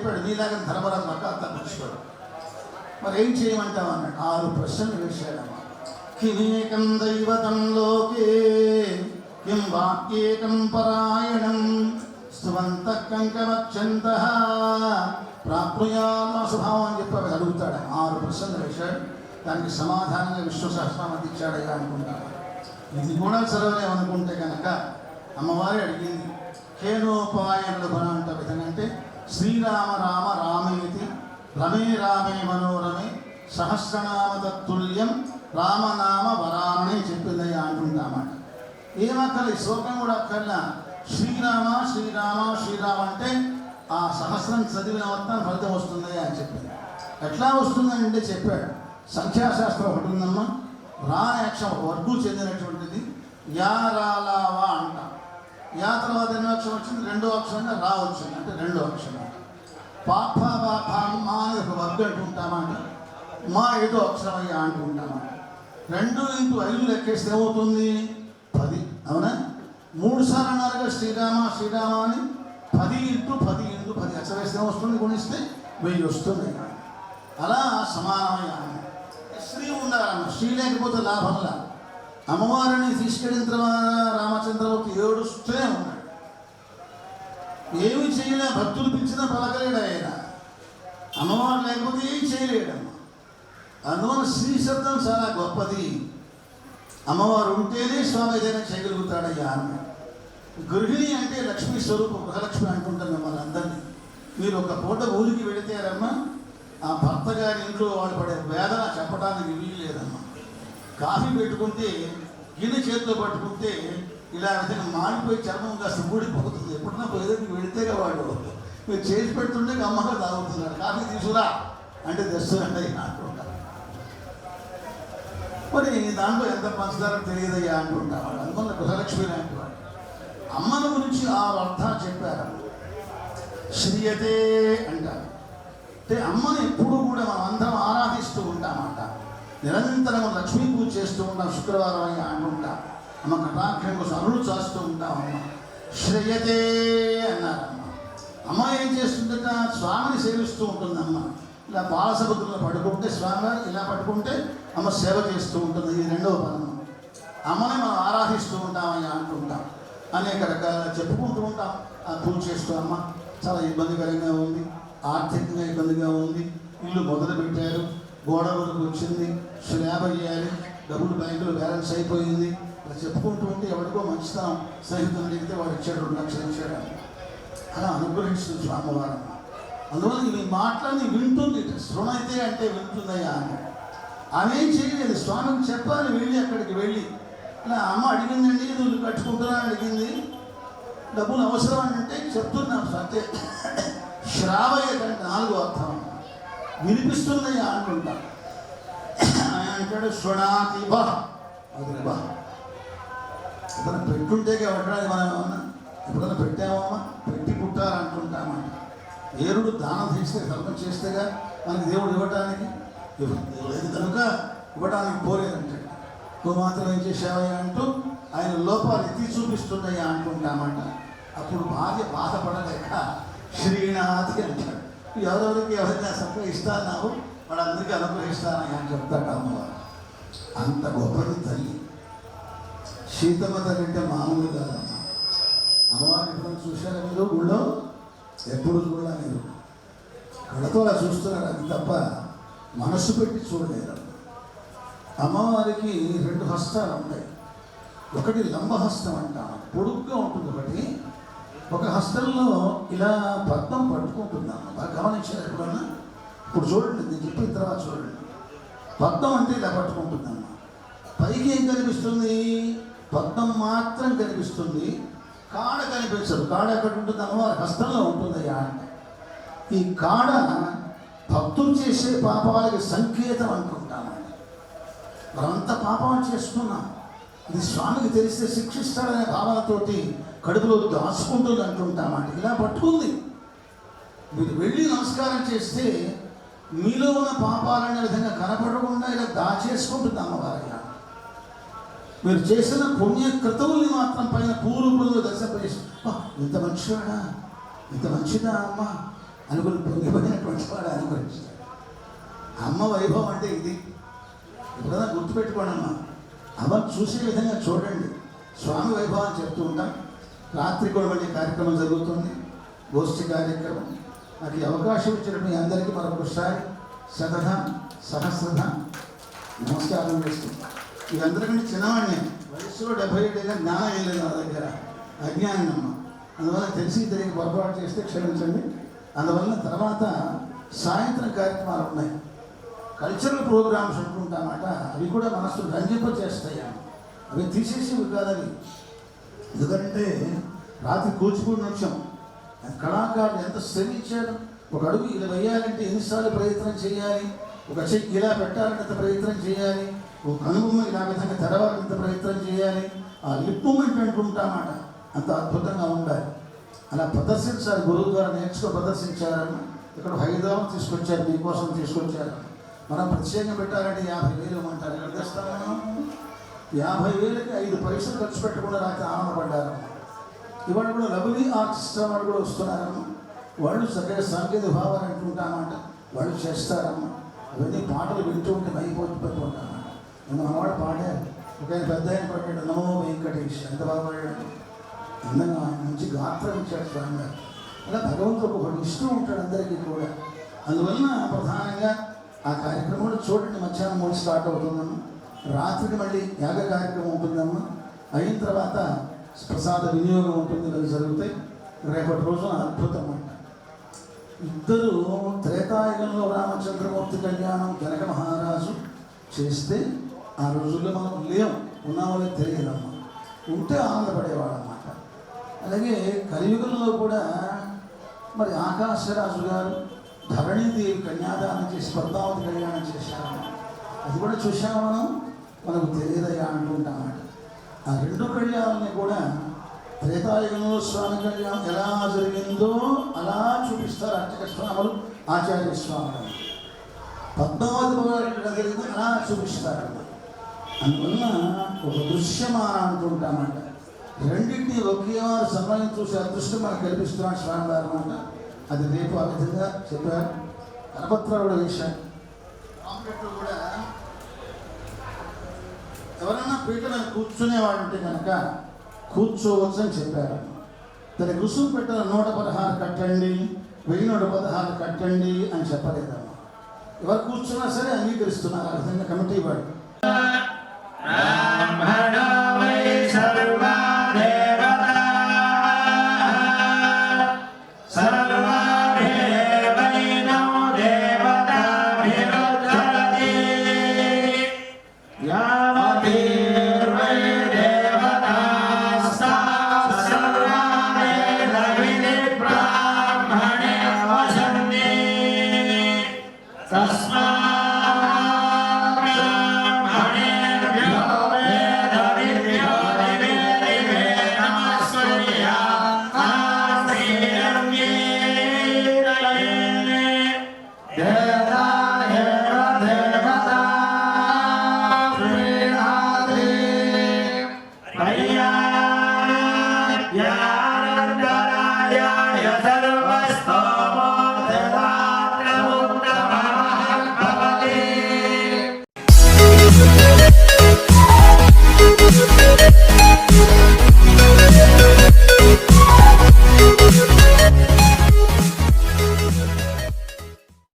చెప్పాడు నీలాగా ధర్మరాజు పక్క తప్పించుకోడు మరి ఏం చేయమంటావు అన్నాడు ఆరు ప్రశ్నలు వేశాడమ్మా. కిమేకం దైవతం లోకే కిం వాక్యేకం పరాయణం స్తువంత కంకమక్షంత ప్రాప్నుయామ స్వభావం అని చెప్పి అడుగుతాడు. ఆరు ప్రశ్నలు వేశాడు దానికి సమాధానంగా విశ్వ సహస్రామతి అనుకుంటాడు ఇది కూడా చదవలేమనుకుంటే కనుక అమ్మవారి అడిగింది కేనోపాయనుడు గుణ అంటే విధంగా అంటే శ్రీరామ రామ రామేతి రమే రామే మనోరమే సహస్రనామ తత్తుల్యం రామనామ వరామని చెప్పిందయ్యా అంటుంటామాట ఏమక్కర్లే శ్లోకం కూడా అక్కర్లా. శ్రీరామ శ్రీరామ శ్రీరామ అంటే ఆ సహస్రం చదివిన మొత్తం ఫలితం వస్తుంది అని చెప్పింది. ఎట్లా వస్తుందని అంటే చెప్పాడు. సంఖ్యాశాస్త్రం ఒకటి ఉందమ్మా. రా యక్ష వర్గు చెందినటువంటిది యా రా అంటాం యా తర్వాత ఎన్నో అక్షరం వచ్చింది రెండో అక్షరంగా రా వచ్చింది అంటే రెండో అక్షరం పాప బాప మా అని ఒక వర్గం అంటుంటామంట మా ఏదో అక్షరం అయ్యా అంటుంటామంట రెండు ఇంటూ ఐదు లెక్కేస్తే ఏమవుతుంది? పది అవునా? మూడు సార్లు అన్నారుగా శ్రీరామ శ్రీరామ అని. పది ఇంటూ పది ఇంటూ పది అక్షరేస్తే వస్తుంది గుణిస్తే వెయ్యి వస్తుంది. అలా సమానమైన శ్రీ ఉండాలన్న శ్రీ లేకపోతే లాభంలా అమ్మవారిని తీసుకెళ్ళిన తర్వాత రామ చేయలే భక్తులు పిలిచినా పలకలేడు ఆయన. అమ్మవారు లేకపోతే ఏం చేయలేడమ్మ. అందువల్ల శ్రీ శబ్దం చాలా గొప్పది. అమ్మవారు ఉంటేనే స్వామి ఏదైనా చేయగలుగుతాడయ్యా అన్న గృహిణి అంటే లక్ష్మీ స్వరూపం గృహలక్ష్మి అంటుంటాం మిమ్మల్ని అందరినీ మీరు ఒక పూట ఊరికి వెళితేరమ్మా ఆ భర్త గారి ఇంట్లో వాళ్ళు పడే వేదన చెప్పడానికి వీలు లేదమ్మా కాఫీ పెట్టుకుంటే గిన్నె చేతిలో పట్టుకుంటే ఇలా విధంగా మాడిపోయి చర్మం కాస్త ఊడిపోతుంది. ఎప్పుడన్నా పోయేదానికి వెళితేగా వాడు. మీరు చేసి పెడుతుంటే అమ్మగా తాగుతున్నాడు. కాఫీ తీసుకురా. అంటే తెస్తుందండి అంటుంటారు. మరి దాంట్లో ఎంత పంచదార తెలియదయ్యా అంటుంటారు వాళ్ళు అందువల్ల గృహలక్ష్మి లాంటి వాడు. అమ్మను గురించి ఆ అర్థాలు చెప్పారు. శ్రీయతే అంటారు. అంటే అమ్మని ఎప్పుడు కూడా మనం అందరం ఆరాధిస్తూ ఉంటామంట నిరంతరం లక్ష్మీ పూజ చేస్తూ ఉంటాం శుక్రవారం అని అంటుంటాం. అమ్మ కటాక్షం కోసం అరుడు చేస్తూ ఉంటామమ్మ శ్రేయతే అన్నారమ్మ. అమ్మ ఏం చేస్తుందట? స్వామిని సేవిస్తూ ఉంటుందమ్మ. ఇలా బాలసముద్రంలో పడుకుంటే స్వామి ఇలా పడుకుంటే అమ్మ సేవ చేస్తూ ఉంటుంది. ఇది రెండవ పదం. అమ్మని మనం ఆరాధిస్తూ ఉంటామని అంటుంటాం. అనేక రకాల చెప్పుకుంటూ ఉంటాం. ఆ పూజ చేస్తూ అమ్మ. చాలా ఇబ్బందికరంగా ఉంది. ఆర్థికంగా ఇబ్బందిగా ఉంది. ఇల్లు మొదలు పెట్టారు. గోడ వరకు వచ్చింది. స్లాబ్ అయ్యాలి డబ్బులు బ్యాంకులో బ్యాలెన్స్ అయిపోయింది. ఇలా చెప్పుకుంటూ ఉంటే ఎవరికో మంచితనం స్నేహితులు అడిగితే వాడు ఇచ్చాడు రెండు లక్షలు ఇచ్చాడు అలా అనుగ్రహిస్తుంది స్వామివారం. అందువల్ల మీ మాటలని వింటుంది. శృణైతే అంటే వింటుందయ్యా అని. ఆమె ఏం చేయలేదు. స్వామికి చెప్పాలి వెళ్ళి అక్కడికి వెళ్ళి. ఇలా అమ్మ అడిగిందండి నువ్వు కట్టుకుంటున్నా అడిగింది. డబ్బులు అవసరం అని అంటే చెప్తున్నాం సత్య. శ్రావయ్యకంటే నాలుగు అర్థం. వినిపిస్తుందయ్యా అనుకుంటా. ఆయన అంటాడు శృణాతి బా అది బా. ఏదైనా పెట్టుంటే పెట్టడానికి మనం ఏమన్నా? ఎప్పుడైనా పెట్టామమ్మా? పెట్టి పుట్టాలంటుంటామంట ఏరుడు దానం చేస్తే ధర్మం చేస్తేగా మనకి దేవుడు ఇవ్వటానికి ఇవ్వలేదు కనుక ఇవ్వడానికి పోలేదంటాడు గోమాత్రం ఏం చేసావయ్యా అంటూ ఆయన లోపాలు ఎత్తి చూపిస్తున్నాయా అంటుంటామంట. అప్పుడు భార్య బాధపడలేక శ్రీనాథి అంటాడు. ఎవరెవరికి ఎవరైనా సత్వ ఇస్తానావు వాళ్ళందరికీ అనుగ్రహిస్తానని అని చెప్తాడు అమ్మవారు. అంత గొప్పది తల్లి. సీతమ్మ తల్లి అంటే మామూలు కాదమ్మా. అమ్మవారు ఎప్పుడైనా చూశారా మీరు ఊళ్ళో ఎప్పుడు చూడాల మీరు? కళ్ళతో అలా చూస్తున్నారు అది తప్ప మనస్సు పెట్టి చూడలేరు. అమ్మవారికి రెండు హస్తాలు ఉంటాయి. ఒకటి లంబహస్తం అంటాం. పొడుగ్గా ఉంటుంది ఒకటి. ఒక హస్తంలో ఇలా పద్మం పట్టుకుంటుంది బాగా గమనించారు ఎప్పుడన్నా? ఇప్పుడు చూడండి నేను చెప్పిన తర్వాత చూడండి. పద్మం అంటే ఇలా పట్టుకుంటుందమ్మ పైకి ఏం కనిపిస్తుంది? పద్మం మాత్రం కనిపిస్తుంది. కాడ కనిపించదు. కాడ ఎక్కడ ఉంటుంది అమ్మవారి హస్తంలో ఉంటుంది అంటే ఈ కాడ భక్తులు చేసే పాపాలకి సంకేతం అనుకుంటామండి మనంతా పాపం చేస్తున్నాం ఇది స్వామికి తెలిస్తే శిక్షిస్తాడనే భావనతోటి కడుపులో దాచుకుంటుంది అంటుంటామండి ఇలా పట్టుకుంది. మీరు వెళ్ళి నమస్కారం చేస్తే మీలో ఉన్న పాపాలనే విధంగా కనపడకుండా ఇలా దాచేసుకుంటుంది అమ్మవారి మీరు చేసిన పుణ్య కృతవుల్ని మాత్రం పైన పూర్వపులు దశపేసి ఇంత మంచివాడా? ఇంత మంచిదా అమ్మ? అనుకుని పొంగిపోయినటువంటి వాడు అనుభవిస్తాడు అమ్మ వైభవం అంటే ఇది. ఎప్పుడైనా గుర్తుపెట్టుకోండి అమ్మ. అమ్మ చూసే విధంగా చూడండి. స్వామి వైభవాన్ని చెప్తూ ఉంటాం. రాత్రి కూడా మళ్ళీ కార్యక్రమం జరుగుతుంది. గోష్ఠి కార్యక్రమం. నాకు ఈ అవకాశం ఇచ్చిన మీ అందరికీ మరొకసారి శతధ సహస్రధ. నమస్కారం చేస్తుంది ఇదందరికంటే చిన్నవాడిని. వయసులో డెబ్బై ఏడు ఏళ్ళ జ్ఞానం ఏం లేదు నా దగ్గర. అజ్ఞానం అమ్మ. అందువల్ల తెలిసి తెలియక పొరపాటు చేస్తే క్షమించండి. అందువల్ల తర్వాత సాయంత్రం కార్యక్రమాలు ఉన్నాయి. కల్చరల్ ప్రోగ్రామ్స్ అనుకుంటామాట అవి కూడా మనసు రంజింప చేస్తాయి అవి తీసేసి కాదవి ఎందుకంటే రాత్రి కూచిపూడి నృత్యం. కళాకారులు ఎంత శ్రమించాడు ఒక అడుగు ఇలా వేయాలంటే ఎన్నిసార్లు ప్రయత్నం చేయాలి? ఒక చెక్ ఇలా పెట్టాలంటే ప్రయత్నం చేయాలి? ఓ కనుబొమ్మ నా విధంగా తెరవాలంటే ఎంత ప్రయత్నం చేయాలి. ఆ లిప్ మూమెంట్ అంటుంటామాట అంత అద్భుతంగా ఉండాలి. అలా ప్రదర్శించాలి. గురువు ద్వారా నేర్చుకో ప్రదర్శించారని ఇక్కడ హైదరాబాద్ తీసుకొచ్చారు. మీకోసం తీసుకొచ్చారు. మనం ప్రత్యేకంగా పెట్టాలంటే యాభై వేలు ఇవ్వమంటారు. ఎక్కడ తెస్తాం యాభై వేలకి ఐదు పైసలు ఖర్చు పెట్టకుండా రాత్రి ఆనందపడ్డారు. ఇవాళ కూడా లవ్లీ ఆర్టిస్ట్ వాళ్ళు కూడా వస్తున్నారమ్మ వాళ్ళు చక్కగా సాంకేతిక భావాలు అంటుంటామంట వాళ్ళు చేస్తారమ్మ. అవన్నీ పాటలు వింటూ ఉంటే అయిపోతుంటామంట నన్ను మనవాడు పాడారు ఒక పెద్ద ఆయన పాడాడు నమో వెంకటేష్ ఎంత బాగా పాడాడు. అందంగా మంచి గాత్రం ఇచ్చాడు స్వామి గారు అలా భగవంతుడు ఒకటి ఇష్టం ఉంటాడు అందరికీ కూడా. అందువలన ప్రధానంగా ఆ కార్యక్రమంలో చూడండి మధ్యాహ్నం మూడు స్టార్ట్ అవుతుందమ్మా. రాత్రికి మళ్ళీ యాగ కార్యక్రమం ఉంటుందమ్మా. అయిన తర్వాత ప్రసాద వినియోగం ఉంటుంది ఇవి జరుగుతాయి. రేపటి రోజున అద్భుతం అంట ఇద్దరు త్రేతాయుగంలో రామచంద్రమూర్తి కళ్యాణం జనక మహారాజు చేస్తే ఆ రోజుల్లో మనం లేం. ఉన్నామో లేదో తెలియదమ్మా ఉంటే ఆనందపడేవాడన్నమాట అలాగే కలియుగంలో కూడా మరి ఆకాశరాజు గారు ధరణీదేవి కన్యాదానం చేసి పద్మావతి కళ్యాణం చేశారు అది కూడా చూసాము మనం? మనకు తెలియదయ్యా అంటుంటామాట ఆ రెండు కళ్యాణాలని కూడా త్రేతాయుగంలో స్వామి కళ్యాణం ఎలా జరిగిందో అలా చూపిస్తారు అర్చక ఆచార్య స్వామి పద్మావతి భగవాన్ జరిగింది అలా చూపిస్తారు అందువలన ఒక దృశ్యమాన అనుకుంటామంట. రెండింటి ఒకే వారు సమయం చూసే అదృష్టం మనకు కల్పిస్తున్నాడు స్వామి గారు అనమాట అది రేపు ఆ విధంగా చెప్పారు. కరపత్రాలు కూడా విషయం కూడా ఎవరన్నా పీట కూర్చునేవాడు ఉంటే కనుక కూర్చోవచ్చు అని చెప్పారు. తన రుసుము పెట్టిన నూట పదహారు కట్టండి వెయ్యి నూట పదహారు కట్టండి అని చెప్పలేదమ్మా ఎవరు కూర్చున్నా సరే అంగీకరిస్తున్నారు. ఆ విధంగా కమిటీ వాడు ఆ